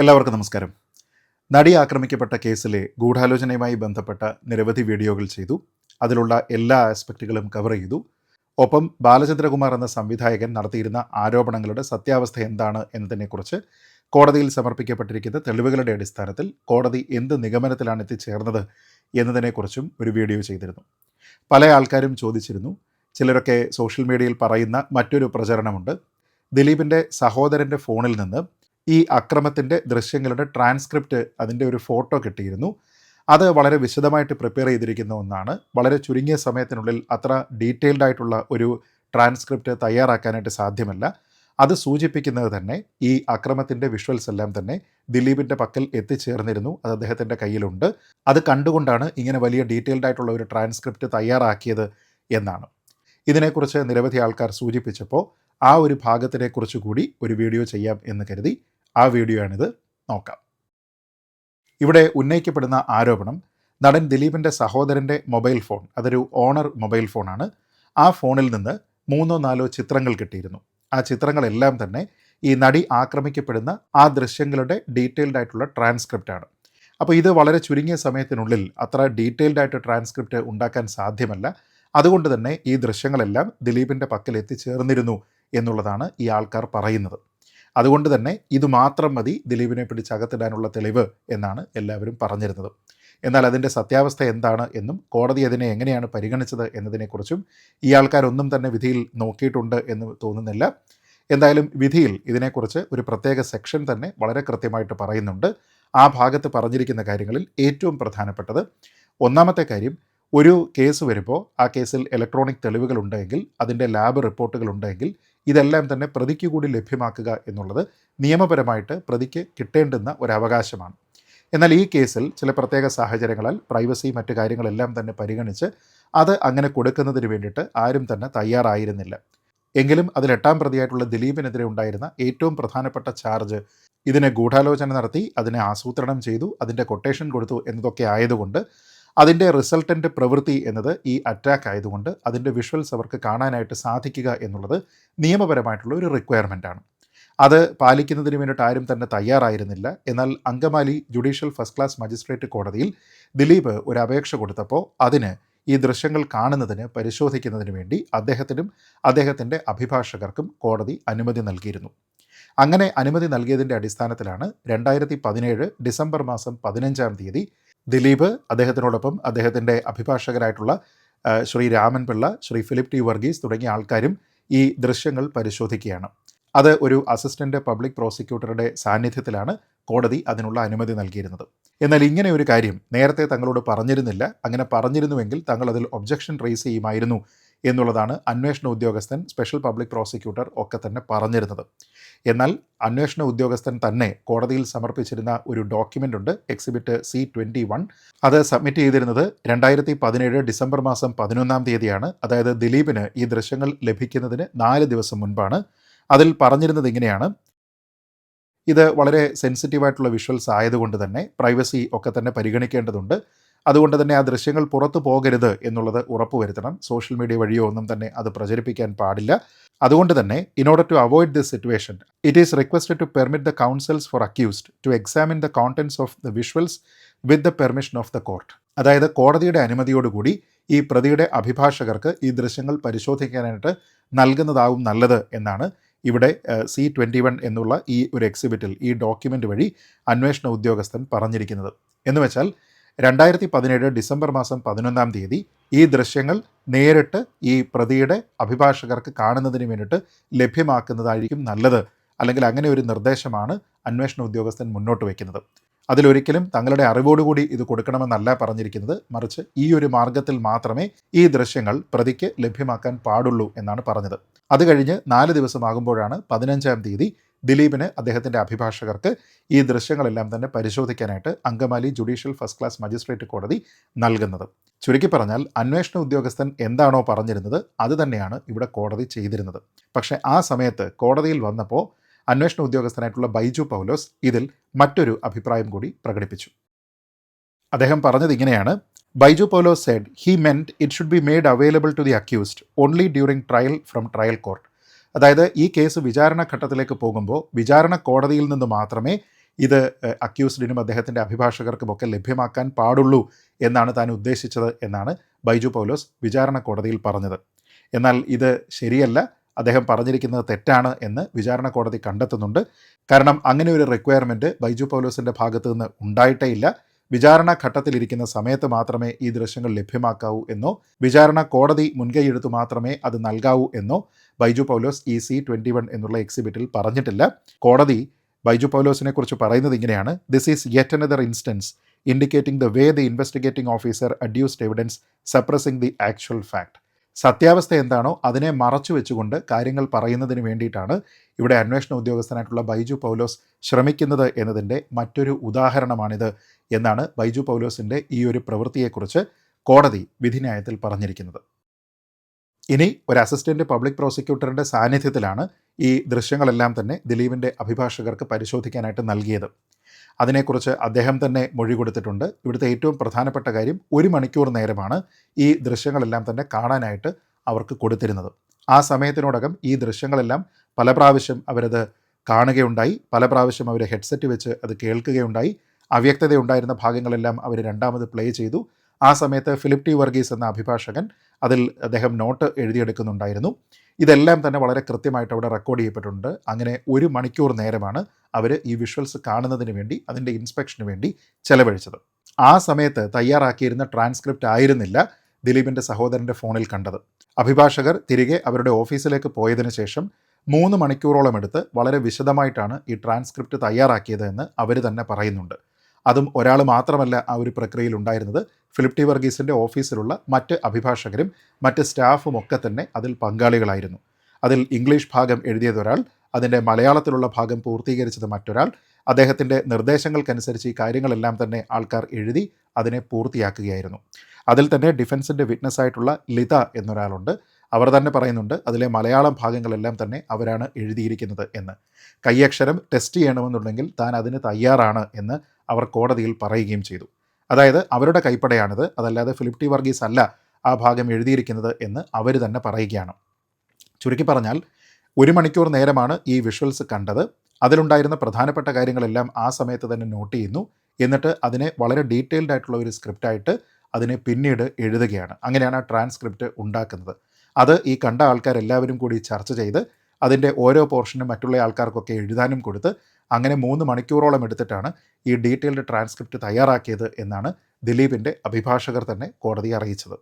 എല്ലാവർക്കും നമസ്കാരം. നടി ആക്രമിക്കപ്പെട്ട കേസിലെ ഗൂഢാലോചനയുമായി ബന്ധപ്പെട്ട നിരവധി വീഡിയോകൾ ചെയ്തു. അതിലുള്ള എല്ലാ ആസ്പെക്റ്റുകളും കവർ ചെയ്തു. ഒപ്പം ബാലചന്ദ്രകുമാർ എന്ന സംവിധായകൻ നടത്തിയിരുന്ന ആരോപണങ്ങളുടെ സത്യാവസ്ഥ എന്താണ് എന്നതിനെക്കുറിച്ച് കോടതിയിൽ സമർപ്പിക്കപ്പെട്ടിരിക്കുന്ന തെളിവുകളുടെ അടിസ്ഥാനത്തിൽ കോടതി എന്ത് നിഗമനത്തിലാണ് എത്തിച്ചേർന്നത് എന്നതിനെക്കുറിച്ചും ഒരു വീഡിയോ ചെയ്തിരുന്നു. പല ആൾക്കാരും ചോദിച്ചിരുന്നു. ചിലരൊക്കെ സോഷ്യൽ മീഡിയയിൽ പറയുന്ന മറ്റൊരു പ്രചരണമുണ്ട്. ദിലീപിന്റെ സഹോദരന്റെ ഫോണിൽ നിന്ന് ഈ അക്രമത്തിന്റെ ദൃശ്യങ്ങളുടെ ട്രാൻസ്ക്രിപ്റ്റ് അതിന്റെ ഒരു ഫോട്ടോ കിട്ടിയിരുന്നു. അത് വളരെ വിശദമായിട്ട് പ്രിപ്പയർ ചെയ്തിരിക്കുന്ന ഒന്നാണ്. വളരെ ചുരുങ്ങിയ സമയത്തിനുള്ളിൽ അത്ര ഡീറ്റെയിൽഡ് ആയിട്ടുള്ള ഒരു ട്രാൻസ്ക്രിപ്റ്റ് തയ്യാറാക്കാനായിട്ട് സാധ്യമല്ല. അത് സൂചിപ്പിക്കുന്നത് തന്നെ ഈ അക്രമത്തിന്റെ വിഷ്വൽസ് എല്ലാം തന്നെ ദിലീപിന്റെ പക്കൽ എത്തിച്ചേർന്നിരുന്നു. അത് അദ്ദേഹത്തിന്റെ കയ്യിലുണ്ട്. അത് കണ്ടുകൊണ്ടാണ് ഇങ്ങനെ വലിയ ഡീറ്റെയിൽഡ് ആയിട്ടുള്ള ഒരു ട്രാൻസ്ക്രിപ്റ്റ് തയ്യാറാക്കിയത് എന്നാണ്. ഇതിനെക്കുറിച്ച് നിരവധി ആൾക്കാർ സൂചിപ്പിച്ചപ്പോൾ ആ ഒരു ഭാഗത്തിനെക്കുറിച്ച് കൂടി ഒരു വീഡിയോ ചെയ്യാം എന്ന് കരുതി ആ വീഡിയോ ആണിത് നോക്കാം. ഇവിടെ ഉന്നയിക്കപ്പെടുന്ന ആരോപണം നടൻ ദിലീപിന്റെ സഹോദരന്റെ മൊബൈൽ ഫോൺ അതൊരു ഓണർ മൊബൈൽ ഫോണാണ്. ആ ഫോണിൽ നിന്ന് മൂന്നോ നാലോ ചിത്രങ്ങൾ കിട്ടിയിരുന്നു. ആ ചിത്രങ്ങളെല്ലാം തന്നെ ഈ നടി ആക്രമിക്കപ്പെടുന്ന ആ ദൃശ്യങ്ങളുടെ ഡീറ്റെയിൽഡ് ആയിട്ടുള്ള ട്രാൻസ്ക്രിപ്റ്റ് ആണ്. അപ്പോൾ ഇത് വളരെ ചുരുങ്ങിയ സമയത്തിനുള്ളിൽ അത്ര ഡീറ്റെയിൽഡ് ആയിട്ട് ട്രാൻസ്ക്രിപ്റ്റ് ഉണ്ടാക്കാൻ സാധ്യമല്ല. അതുകൊണ്ട് തന്നെ ഈ ദൃശ്യങ്ങളെല്ലാം ദിലീപിന്റെ പക്കൽ എത്തിച്ചേർന്നിരുന്നു എന്നുള്ളതാണ് ഈ ആൾക്കാർ പറയുന്നത്. അതുകൊണ്ട് തന്നെ ഇത് മാത്രം മതി ദിലീപിനെ പിടിച്ചകത്തിടാനുള്ള തെളിവ് എന്നാണ് എല്ലാവരും പറഞ്ഞിരുന്നത്. എന്നാൽ അതിന്റെ സത്യാവസ്ഥ എന്താണ് എന്നും കോടതി അതിനെ എങ്ങനെയാണ് പരിഗണിച്ചത് എന്നതിനെക്കുറിച്ചും ഈ ആൾക്കാരൊന്നും തന്നെ വിധിയിൽ നോക്കിയിട്ടുണ്ട് എന്ന് തോന്നുന്നില്ല. എന്തായാലും വിധിയിൽ ഇതിനെക്കുറിച്ച് ഒരു പ്രത്യേക സെക്ഷൻ തന്നെ വളരെ കൃത്യമായിട്ട് പറയുന്നുണ്ട്. ആ ഭാഗത്ത് പറഞ്ഞിരിക്കുന്ന കാര്യങ്ങളിൽ ഏറ്റവും പ്രധാനപ്പെട്ടത് ഒന്നാമത്തെ കാര്യം ഒരു കേസ് വരുമ്പോൾ ആ കേസിൽ ഇലക്ട്രോണിക് തെളിവുകൾ ഉണ്ടെങ്കിൽ അതിന്റെ ലാബ് റിപ്പോർട്ടുകൾ ഉണ്ടെങ്കിൽ ഇതെല്ലാം തന്നെ പ്രതിക്ക് കൂടി ലഭ്യമാക്കുക എന്നുള്ളത് നിയമപരമായിട്ട് പ്രതിക്ക് കിട്ടേണ്ടുന്ന ഒരവകാശമാണ്. എന്നാൽ ഈ കേസിൽ ചില പ്രത്യേക സാഹചര്യങ്ങളാൽ പ്രൈവസി മറ്റു കാര്യങ്ങളെല്ലാം തന്നെ പരിഗണിച്ച് അത് അങ്ങനെ കൊടുക്കുന്നതിന് വേണ്ടിയിട്ട് ആരും തന്നെ തയ്യാറായിരുന്നില്ല. എങ്കിലും അതിൽ എട്ടാം പ്രതിയായിട്ടുള്ള ദിലീപിനെതിരെ ഉണ്ടായിരുന്ന ഏറ്റവും പ്രധാനപ്പെട്ട ചാർജ് ഇതിനെ ഗൂഢാലോചന നടത്തി അതിനെ ആസൂത്രണം ചെയ്തു അതിന്റെ കൊട്ടേഷൻ കൊടുത്തു എന്നതൊക്കെ ആയതുകൊണ്ട് അതിന്റെ റിസൾട്ടന്റ് പ്രവൃത്തി എന്നത് ഈ അറ്റാക്ക് ആയതുകൊണ്ട് അതിന്റെ വിഷ്വൽസ് അവർക്ക് കാണാനായിട്ട് സാധിക്കുക എന്നുള്ളത് നിയമപരമായിട്ടുള്ള ഒരു റിക്വയർമെന്റ് ആണ്. അത് പാലിക്കുന്നതിന് വേണ്ടിയിട്ട് ആരും തന്നെ തയ്യാറായിരുന്നില്ല. എന്നാൽ Angamaly judicial first class magistrate കോടതിയിൽ ദിലീപ് ഒരു അപേക്ഷ കൊടുത്തപ്പോൾ അതിന് ഈ ദൃശ്യങ്ങൾ കാണുന്നതിന് പരിശോധിക്കുന്നതിന് വേണ്ടി അദ്ദേഹത്തിനും അദ്ദേഹത്തിന്റെ അഭിഭാഷകർക്കും കോടതി അനുമതി നൽകിയിരുന്നു. അങ്ങനെ അനുമതി നൽകിയതിന്റെ അടിസ്ഥാനത്തിലാണ് രണ്ടായിരത്തി പതിനേഴ് ഡിസംബർ മാസം പതിനഞ്ചാം തീയതി ദിലീപ് അദ്ദേഹത്തിനോടൊപ്പം അദ്ദേഹത്തിന്റെ അഭിഭാഷകരായിട്ടുള്ള ശ്രീ രാമൻ പിള്ള ശ്രീ ഫിലിപ്പ് ടി വർഗീസ് തുടങ്ങിയ ആൾക്കാരും ഈ ദൃശ്യങ്ങൾ പരിശോധിക്കുകയാണ്. അത് ഒരു അസിസ്റ്റന്റ് പബ്ലിക് പ്രോസിക്യൂട്ടറുടെ സാന്നിധ്യത്തിലാണ് കോടതി അതിനുള്ള അനുമതി നൽകിയിരുന്നത്. എന്നാൽ ഇങ്ങനെ ഒരു കാര്യം നേരത്തെ തങ്ങളോട് പറഞ്ഞിരുന്നില്ല. അങ്ങനെ പറഞ്ഞിരുന്നുവെങ്കിൽ തങ്ങൾ അതിൽ ഒബ്ജക്ഷൻ റേസ് ചെയ്യുമായിരുന്നു എന്നുള്ളതാണ് അന്വേഷണ ഉദ്യോഗസ്ഥൻ സ്പെഷ്യൽ പബ്ലിക് പ്രോസിക്യൂട്ടർ ഒക്കെ തന്നെ പറഞ്ഞിരുന്നത്. എന്നാൽ അന്വേഷണ ഉദ്യോഗസ്ഥൻ തന്നെ കോടതിയിൽ സമർപ്പിച്ചിരുന്ന ഒരു ഡോക്യുമെന്റ് ഉണ്ട് എക്സിബിറ്റ് സി ട്വന്റി വൺ അത് സബ്മിറ്റ് ചെയ്തിരുന്നത് രണ്ടായിരത്തി പതിനേഴ് ഡിസംബർ മാസം പതിനൊന്നാം തീയതിയാണ്. അതായത് ദിലീപിന് ഈ ദൃശ്യങ്ങൾ ലഭിക്കുന്നതിന് നാല് ദിവസം മുൻപാണ്. അതിൽ പറഞ്ഞിരുന്നത് ഇങ്ങനെയാണ്. ഇത് വളരെ സെൻസിറ്റീവായിട്ടുള്ള വിഷ്വൽസ് ആയതുകൊണ്ട് തന്നെ പ്രൈവസി ഒക്കെ തന്നെ പരിഗണിക്കേണ്ടതുണ്ട്. അതുകൊണ്ട് തന്നെ ആ ദൃശ്യങ്ങൾ പുറത്തു പോകരുത് എന്നുള്ളത് ഉറപ്പുവരുത്തണം. സോഷ്യൽ മീഡിയ വഴിയോ ഒന്നും തന്നെ അത് പ്രചരിപ്പിക്കാൻ പാടില്ല. അതുകൊണ്ട് തന്നെ in order to avoid this situation it is requested to permit the counsels for accused to examine the contents of the visuals with the permission of the court അതായത് കോടതിയുടെ അനുമതിയോടുകൂടി ഈ പ്രതിയുടെ അഭിഭാഷകർക്ക് ഈ ദൃശ്യങ്ങൾ പരിശോധിക്കാനായിട്ട് നൽകുന്നതാവും നല്ലത് എന്നാണ് ഇവിടെ സി ട്വന്റി വൺ എന്നുള്ള ഈ ഒരു എക്സിബിറ്റിൽ ഈ ഡോക്യുമെന്റ് വഴി അന്വേഷണ ഉദ്യോഗസ്ഥൻ പറഞ്ഞിരിക്കുന്നത്. എന്ന് വെച്ചാൽ രണ്ടായിരത്തി പതിനേഴ് ഡിസംബർ മാസം പതിനൊന്നാം തീയതി ഈ ദൃശ്യങ്ങൾ നേരിട്ട് ഈ പ്രതിയുടെ അഭിഭാഷകർക്ക് കാണുന്നതിന് വേണ്ടിയിട്ട് ലഭ്യമാക്കുന്നതായിരിക്കും നല്ലത്. അല്ലെങ്കിൽ അങ്ങനെ ഒരു നിർദ്ദേശമാണ് അന്വേഷണ ഉദ്യോഗസ്ഥൻ മുന്നോട്ട് വയ്ക്കുന്നത് അതിലൊരിക്കലും തങ്ങളുടെ അറിവോടുകൂടി ഇത് കൊടുക്കണമെന്നല്ല പറഞ്ഞിരിക്കുന്നത്. മറിച്ച് ഈ ഒരു മാർഗത്തിൽ മാത്രമേ ഈ ദൃശ്യങ്ങൾ പ്രതിക്ക് ലഭ്യമാക്കാൻ പാടുള്ളൂ എന്നാണ് പറഞ്ഞത്. അത് കഴിഞ്ഞ് നാല് ദിവസമാകുമ്പോഴാണ് പതിനഞ്ചാം തീയതി ദിലീപിന് അദ്ദേഹത്തിന്റെ അഭിഭാഷകർക്ക് ഈ ദൃശ്യങ്ങളെല്ലാം തന്നെ പരിശോധിക്കാനായിട്ട് Angamaly judicial first class magistrate കോടതി നൽകുന്നത്. ചുരുക്കി പറഞ്ഞാൽ അന്വേഷണ ഉദ്യോഗസ്ഥൻ എന്താണോ പറഞ്ഞിരുന്നത് അത് തന്നെയാണ് ഇവിടെ കോടതി ചെയ്തിരുന്നത്. പക്ഷേ ആ സമയത്ത് കോടതിയിൽ വന്നപ്പോൾ അന്വേഷണ ഉദ്യോഗസ്ഥനായിട്ടുള്ള ബൈജു പൗലോസ് ഇതിൽ മറ്റൊരു അഭിപ്രായം കൂടി പ്രകടിപ്പിച്ചു. അദ്ദേഹം പറഞ്ഞത് ഇങ്ങനെയാണ് Baiju Paulose said he meant it should be made available to the accused only during trial from trial court അതായത് ഈ കേസ് വിചാരണ ഘട്ടത്തിലേക്ക് പോകുമ്പോൾ വിചാരണ കോടതിയിൽ നിന്ന് മാത്രമേ ഇത് അക്യൂസ്ഡിനും അദ്ദേഹത്തിന്റെ അഭിഭാഷകർക്കുമൊക്കെ ലഭ്യമാക്കാൻ പാടുള്ളൂ എന്നാണ് താൻ ഉദ്ദേശിച്ചത് എന്നാണ് ബൈജു പൗലോസ് വിചാരണ കോടതിയിൽ പറഞ്ഞത്. എന്നാൽ ഇത് ശരിയല്ല. അദ്ദേഹം പറഞ്ഞിരിക്കുന്നത് തെറ്റാണ് എന്ന് വിചാരണ കോടതി കണ്ടെത്തുന്നുണ്ട്. കാരണം അങ്ങനെ ഒരു റിക്വയർമെന്റ് ബൈജു പൗലോസിന്റെ ഭാഗത്തു നിന്ന് ഉണ്ടായിട്ടേ ഇല്ല വിചാരണ ഘട്ടത്തിലിരിക്കുന്ന സമയത്ത് മാത്രമേ ഈ ദൃശ്യങ്ങൾ ലഭ്യമാക്കാവൂ എന്നോ വിചാരണ കോടതി മുൻകൈയെടുത്തു മാത്രമേ അത് നൽകാവൂ എന്നോ Baiju Paulose E C twenty one എന്നുള്ള എക്സിബിറ്റിൽ പറഞ്ഞിട്ടില്ല. കോടതി ബൈജു പൗലോസിനെ കുറിച്ച് പറയുന്നത് ഇങ്ങനെയാണ്. This is yet another instance indicating the way the investigating officer adduced evidence suppressing the actual fact സത്യാവസ്ഥ എന്താണോ അതിനെ മറച്ചു വെച്ചുകൊണ്ട് കാര്യങ്ങൾ പറയുന്നതിന് വേണ്ടിയിട്ടാണ് ഇവിടെ അന്വേഷണ ഉദ്യോഗസ്ഥനായിട്ടുള്ള ബൈജു പൗലോസ് ശ്രമിക്കുന്നത് എന്നതിന്റെ മറ്റൊരു ഉദാഹരണമാണിത് എന്നാണ് ബൈജു പൗലോസിന്റെ ഈ ഒരു പ്രവൃത്തിയെക്കുറിച്ച് കോടതി വിധിന്യായത്തിൽ പറഞ്ഞിരിക്കുന്നത്. ഇനി ഒരു അസിസ്റ്റന്റ് പബ്ലിക് പ്രോസിക്യൂട്ടറുടെ സാന്നിധ്യത്തിലാണ് ഈ ദൃശ്യങ്ങളെല്ലാം തന്നെ ദിലീപിന്റെ അഭിഭാഷകർക്ക് പരിശോധിക്കാനായിട്ട് നൽകിയത്. അതിനെക്കുറിച്ച് അദ്ദേഹം തന്നെ മൊഴി കൊടുത്തിട്ടുണ്ട്. ഇവിടുത്തെ ഏറ്റവും പ്രധാനപ്പെട്ട കാര്യം ഒരു മണിക്കൂർ നേരമാണ് ഈ ദൃശ്യങ്ങളെല്ലാം തന്നെ കാണാനായിട്ട് അവർക്ക് കൊടുത്തിരുന്നത്. ആ സമയത്തിനോടകം ഈ ദൃശ്യങ്ങളെല്ലാം പല പ്രാവശ്യം അവരത് കാണുകയുണ്ടായി. പല പ്രാവശ്യം അവർ ഹെഡ്സെറ്റ് വെച്ച് അത് കേൾക്കുകയുണ്ടായി. അവ്യക്തതയുണ്ടായിരുന്ന ഭാഗങ്ങളെല്ലാം അവർ രണ്ടാമത് പ്ലേ ചെയ്തു. ആ സമയത്ത് ഫിലിപ്പ് ടി വർഗീസ് എന്ന അഭിഭാഷകൻ അതിൽ അദ്ദേഹം നോട്ട് എഴുതിയെടുക്കുന്നുണ്ടായിരുന്നു. ഇതെല്ലാം തന്നെ വളരെ കൃത്യമായിട്ട് അവിടെ റെക്കോർഡ് ചെയ്യപ്പെട്ടിട്ടുണ്ട്. അങ്ങനെ ഒരു മണിക്കൂർ നേരമാണ് അവർ ഈ വിഷ്വൽസ് കാണുന്നതിന് വേണ്ടി അതിന്റെ ഇൻസ്പെക്ഷന് വേണ്ടി ചെലവഴിച്ചത്. ആ സമയത്ത് തയ്യാറാക്കിയിരുന്ന ട്രാൻസ്ക്രിപ്റ്റ് ആയിരുന്നില്ല ദിലീപിന്റെ സഹോദരന്റെ ഫോണിൽ കണ്ടത്. അഭിഭാഷകർ തിരികെ അവരുടെ ഓഫീസിലേക്ക് പോയതിന് ശേഷം മൂന്ന് മണിക്കൂറോളം എടുത്ത് വളരെ വിശദമായിട്ടാണ് ഈ ട്രാൻസ്ക്രിപ്റ്റ് തയ്യാറാക്കിയത് എന്ന് അവർ തന്നെ പറയുന്നുണ്ട്. അതും ഒരാൾ മാത്രമല്ല ആ ഒരു പ്രക്രിയയിൽ ഉണ്ടായിരുന്നത്. ഫിലിപ്പ് ടി വർഗീസിന്റെ ഓഫീസിലുള്ള മറ്റ് അഭിഭാഷകരും മറ്റ് സ്റ്റാഫും ഒക്കെ തന്നെ അതിൽ പങ്കാളികളായിരുന്നു. അതിൽ ഇംഗ്ലീഷ് ഭാഗം എഴുതിയത് ഒരാൾ അതിന്റെ മലയാളത്തിലുള്ള ഭാഗം പൂർത്തീകരിച്ചത് മറ്റൊരാൾ. അദ്ദേഹത്തിന്റെ നിർദ്ദേശങ്ങൾക്കനുസരിച്ച് ഈ കാര്യങ്ങളെല്ലാം തന്നെ ആൾക്കാർ എഴുതി അതിനെ പൂർത്തിയാക്കുകയായിരുന്നു. അതിൽ തന്നെ ഡിഫൻസിന്റെ വിറ്റ്നസ് ആയിട്ടുള്ള ലിത എന്നൊരാളുണ്ട്. അവർ തന്നെ പറയുന്നുണ്ട് അതിലെ മലയാളം ഭാഗങ്ങളെല്ലാം തന്നെ അവരാണ് എഴുതിയിരിക്കുന്നത് എന്ന്. കൈയക്ഷരം ടെസ്റ്റ് ചെയ്യണമെന്നുണ്ടെങ്കിൽ താൻ അതിന് തയ്യാറാണ് എന്ന് അവർ കോടതിയിൽ പറയുകയും ചെയ്തു. അതായത് അവരുടെ കൈപ്പടയാണിത്. അതല്ലാതെ ഫിലിപ്പ് ടി വർഗീസ് അല്ല ആ ഭാഗം എഴുതിയിരിക്കുന്നത് എന്ന് അവർ തന്നെ പറയുകയാണ്. ചുരുക്കി പറഞ്ഞാൽ ഒരു മണിക്കൂർ നേരമാണ് ഈ വിഷ്വൽസ് കണ്ടത്. അതിലുണ്ടായിരുന്ന പ്രധാനപ്പെട്ട കാര്യങ്ങളെല്ലാം ആ സമയത്ത് തന്നെ നോട്ട് ചെയ്യുന്നു. എന്നിട്ട് അതിനെ വളരെ ഡീറ്റെയിൽഡ് ആയിട്ടുള്ള ഒരു സ്ക്രിപ്റ്റായിട്ട് അതിനെ പിന്നീട് എഴുതുകയാണ്. അങ്ങനെയാണ് ആ ട്രാൻസ്ക്രിപ്റ്റ് ഉണ്ടാക്കുന്നത്. അത് ഈ കണ്ട ആൾക്കാരെല്ലാവരും കൂടി ചർച്ച ചെയ്ത് അതിന്റെ ഓരോ പോർഷനും മറ്റുള്ള ആൾക്കാർക്കൊക്കെ എഴുതാനും കൊടുത്ത് അങ്ങനെ മൂന്ന് മണിക്കൂറോളം എടുത്തിട്ടാണ് ഈ ഡീറ്റെയിൽഡ് ട്രാൻസ്ക്രിപ്റ്റ് തയ്യാറാക്കിയത് എന്നാണ് ദിലീപിന്റെ അഭിഭാഷകർ തന്നെ കോടതിയെ അറിയിച്ചത്.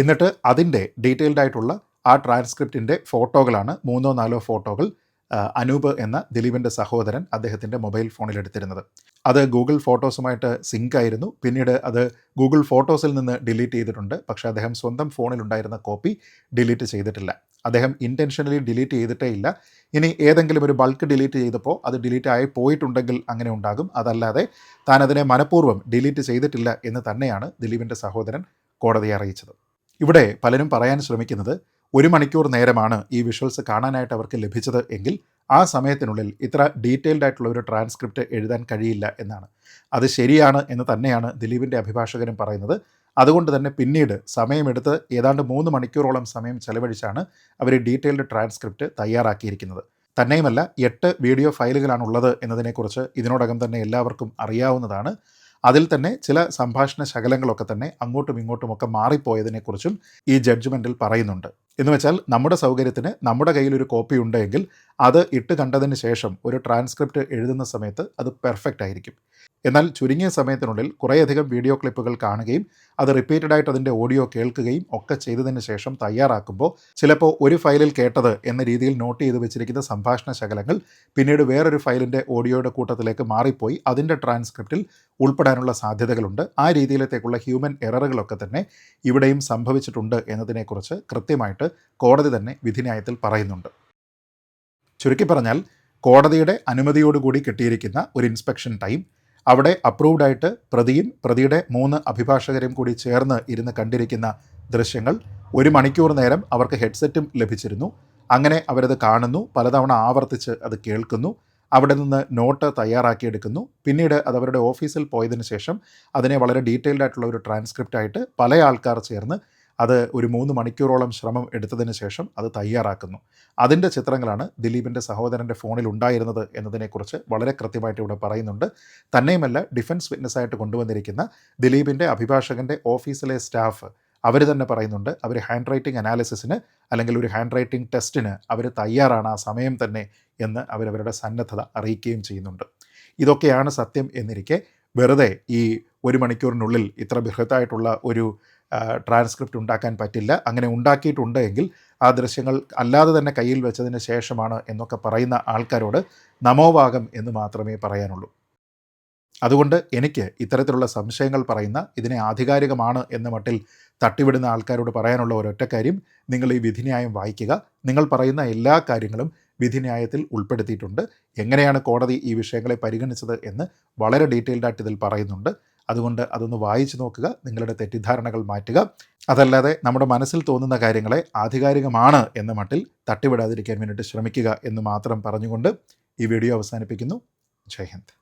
എന്നിട്ട് അതിന്റെ ഡീറ്റെയിൽഡ് ആയിട്ടുള്ള ആ ട്രാൻസ്ക്രിപ്റ്റിന്റെ ഫോട്ടോകളാണ് മൂന്നോ നാലോ ഫോട്ടോകൾ അനൂപ് എന്ന ദിലീപിന്റെ സഹോദരൻ അദ്ദേഹത്തിന്റെ മൊബൈൽ ഫോണിൽ എടുത്തിരുന്നത്. അത് ഗൂഗിൾ ഫോട്ടോസുമായിട്ട് സിങ്ക് ആയിരുന്നു. പിന്നീട് അത് ഗൂഗിൾ ഫോട്ടോസിൽ നിന്ന് ഡിലീറ്റ് ചെയ്തിട്ടുണ്ട്. പക്ഷേ അദ്ദേഹം സ്വന്തം ഫോണിലുണ്ടായിരുന്ന കോപ്പി ഡിലീറ്റ് ചെയ്തിട്ടില്ല. അദ്ദേഹം ഇന്റൻഷനലി ഡിലീറ്റ് ചെയ്തിട്ടേ ഇല്ല. ഇനി ഏതെങ്കിലും ഒരു ബൾക്ക് ഡിലീറ്റ് ചെയ്തപ്പോൾ അത് ഡിലീറ്റ് ആയി പോയിട്ടുണ്ടെങ്കിൽ അങ്ങനെ ഉണ്ടാകും. അതല്ലാതെ താൻ അതിനെ മനഃപൂർവം ഡിലീറ്റ് ചെയ്തിട്ടില്ല എന്ന് തന്നെയാണ് ദിലീപിന്റെ സഹോദരൻ കോടതിയെ അറിയിച്ചത്. ഇവിടെ പലരും പറയാൻ ശ്രമിക്കുന്നത് ഒരു മണിക്കൂർ നേരമാണ് ഈ വിഷ്വൽസ് കാണാനായിട്ട് അവർക്ക് ലഭിച്ചത് എങ്കിൽ ആ സമയത്തിനുള്ളിൽ ഇത്ര ഡീറ്റെയിൽഡ് ആയിട്ടുള്ള ഒരു ട്രാൻസ്ക്രിപ്റ്റ് എഴുതാൻ കഴിയില്ല എന്നാണ്. അത് ശരിയാണ് എന്ന് തന്നെയാണ് ദിലീപിന്റെ അഭിഭാഷകനും പറയുന്നത്. അതുകൊണ്ട് തന്നെ പിന്നീട് സമയമെടുത്ത് ഏതാണ്ട് മൂന്ന് മണിക്കൂറോളം സമയം ചെലവഴിച്ചാണ് അവർ ഡീറ്റെയിൽഡ് ട്രാൻസ്ക്രിപ്റ്റ് തയ്യാറാക്കിയിരിക്കുന്നത്. തന്നെയുമല്ല എട്ട് വീഡിയോ ഫയലുകളാണുള്ളത് എന്നതിനെക്കുറിച്ച് ഇതിനോടകം തന്നെ എല്ലാവർക്കും അറിയാവുന്നതാണ്. അതിൽ തന്നെ ചില സംഭാഷണ ശകലങ്ങളൊക്കെ തന്നെ അങ്ങോട്ടും ഇങ്ങോട്ടുമൊക്കെ മാറിപ്പോയതിനെക്കുറിച്ചും ഈ ജഡ്ജ്മെന്റിൽ പറയുന്നുണ്ട്. എന്ന് വെച്ചാൽ നമ്മുടെ സൗകര്യത്തിന് നമ്മുടെ കയ്യിൽ ഒരു കോപ്പി ഉണ്ടെങ്കിൽ അത് ഇട്ട് കണ്ടതിന് ശേഷം ഒരു ട്രാൻസ്ക്രിപ്റ്റ് എഴുതുന്ന സമയത്ത് അത് പെർഫെക്റ്റ് ആയിരിക്കും. എന്നാൽ ചുരുങ്ങിയ സമയത്തിനുള്ളിൽ കുറേയധികം വീഡിയോ ക്ലിപ്പുകൾ കാണുകയും അത് റിപ്പീറ്റഡ് ആയിട്ട് അതിന്റെ ഓഡിയോ കേൾക്കുകയും ഒക്കെ ചെയ്തതിന് ശേഷം തയ്യാറാക്കുമ്പോൾ ചിലപ്പോൾ ഒരു ഫയലിൽ കേട്ടത് എന്ന രീതിയിൽ നോട്ട് ചെയ്ത് വെച്ചിരിക്കുന്ന സംഭാഷണ ശകലങ്ങൾ പിന്നീട് വേറൊരു ഫയലിന്റെ ഓഡിയോയുടെ കൂട്ടത്തിലേക്ക് മാറിപ്പോയി അതിന്റെ ട്രാൻസ്ക്രിപ്റ്റിൽ ഉൾപ്പെടാനുള്ള സാധ്യതകളുണ്ട്. ആ രീതിയിലത്തേക്കുള്ള ഹ്യൂമൻ എററുകളൊക്കെ തന്നെ ഇവിടെയും സംഭവിച്ചിട്ടുണ്ട് എന്നതിനെക്കുറിച്ച് കൃത്യമായിട്ട് കോടതി തന്നെ വിധിന്യായത്തിൽ പറയുന്നുണ്ട്. ചുരുക്കി പറഞ്ഞാൽ കോടതിയുടെ അനുമതിയോടുകൂടി കിട്ടിയിരിക്കുന്ന ഒരു ഇൻസ്പെക്ഷൻ ടൈം അവിടെ അപ്രൂവ്ഡ് ആയിട്ട് പ്രതിയും പ്രതിയുടെ മൂന്ന് അഭിഭാഷകരും കൂടി ചേർന്ന് ഇരുന്ന് കണ്ടിരിക്കുന്ന ദൃശ്യങ്ങൾ ഒരു മണിക്കൂർ നേരം അവർക്ക് ഹെഡ്സെറ്റും ലഭിച്ചിരുന്നു. അങ്ങനെ അവരത് കാണുന്നു പലതവണ ആവർത്തിച്ച് അത് കേൾക്കുന്നു അവിടെ നിന്ന് നോട്ട് തയ്യാറാക്കിയെടുക്കുന്നു. പിന്നീട് അത് അവരുടെ ഓഫീസിൽ പോയതിന് ശേഷം അതിനെ വളരെ ഡീറ്റെയിൽഡ് ആയിട്ടുള്ള ഒരു ട്രാൻസ്ക്രിപ്റ്റ് ആയിട്ട് പല ആൾക്കാർ ചേർന്ന് അത് ഒരു മൂന്ന് മണിക്കൂറോളം ശ്രമം എടുത്തതിന് ശേഷം അത് തയ്യാറാക്കുന്നു. അതിന്റെ ചിത്രങ്ങളാണ് ദിലീപിന്റെ സഹോദരന്റെ ഫോണിൽ ഉണ്ടായിരുന്നത് എന്നതിനെക്കുറിച്ച് വളരെ കൃത്യമായിട്ട് ഇവിടെ പറയുന്നുണ്ട്. തന്നെയുമല്ല ഡിഫൻസ് വിറ്റ്നസ്സായിട്ട് കൊണ്ടുവന്നിരിക്കുന്ന ദിലീപിന്റെ അഭിഭാഷകന്റെ ഓഫീസിലെ സ്റ്റാഫ് അവർ തന്നെ പറയുന്നുണ്ട്. അവർ ഹാൻഡ് റൈറ്റിംഗ് അനാലിസിസിന് അല്ലെങ്കിൽ ഒരു ഹാൻഡ് റൈറ്റിംഗ് ടെസ്റ്റിന് അവർ തയ്യാറാണ് ആ സമയം തന്നെ എന്ന് അവരവരുടെ സന്നദ്ധത അറിയിക്കുകയും ചെയ്യുന്നുണ്ട്. ഇതൊക്കെയാണ് സത്യം എന്നിരിക്കെ വെറുതെ ഈ ഒരു മണിക്കൂറിനുള്ളിൽ ഇത്ര ബൃഹത്തായിട്ടുള്ള ഒരു ട്രാൻസ്ക്രിപ്റ്റ് ഉണ്ടാക്കാൻ പറ്റില്ല. അങ്ങനെ ഉണ്ടാക്കിയിട്ടുണ്ട് എങ്കിൽ ആ ദൃശ്യങ്ങൾ അല്ലാതെ തന്നെ കയ്യിൽ വെച്ചതിന് ശേഷമാണ് എന്നൊക്കെ പറയുന്ന ആൾക്കാരോട് നമോവാഗം എന്ന് മാത്രമേ പറയാനുള്ളൂ. അതുകൊണ്ട് എനിക്ക് ഇത്തരത്തിലുള്ള സംശയങ്ങൾ പറയുന്ന ഇതിനെ ആധികാരികമാണ് എന്ന മട്ടിൽ തട്ടിവിടുന്ന ആൾക്കാരോട് പറയാനുള്ള ഒരൊറ്റ കാര്യം നിങ്ങൾ ഈ വിധിന്യായം വായിക്കുക. നിങ്ങൾ പറയുന്ന എല്ലാ കാര്യങ്ങളും വിധിന്യായത്തിൽ ഉൾപ്പെടുത്തിയിട്ടുണ്ട്. എങ്ങനെയാണ് കോടതി ഈ വിഷയങ്ങളെ പരിഗണിച്ചത് എന്ന് വളരെ ഡീറ്റെയിൽഡായിട്ട് ഇതിൽ പറയുന്നുണ്ട്. അതുകൊണ്ട് അതൊന്ന് വായിച്ചു നോക്കുക നിങ്ങളുടെ തെറ്റിദ്ധാരണകൾ മാറ്റുക. അതല്ലാതെ നമ്മുടെ മനസ്സിൽ തോന്നുന്ന കാര്യങ്ങളെ ആധികാരികമാണ് എന്ന മട്ടിൽ തട്ടിവിടാതിരിക്കാൻ വേണ്ടിയിട്ട് ശ്രമിക്കുക എന്ന് മാത്രം പറഞ്ഞുകൊണ്ട് ഈ വീഡിയോ അവസാനിപ്പിക്കുന്നു. ജയ് ഹിന്ദ്.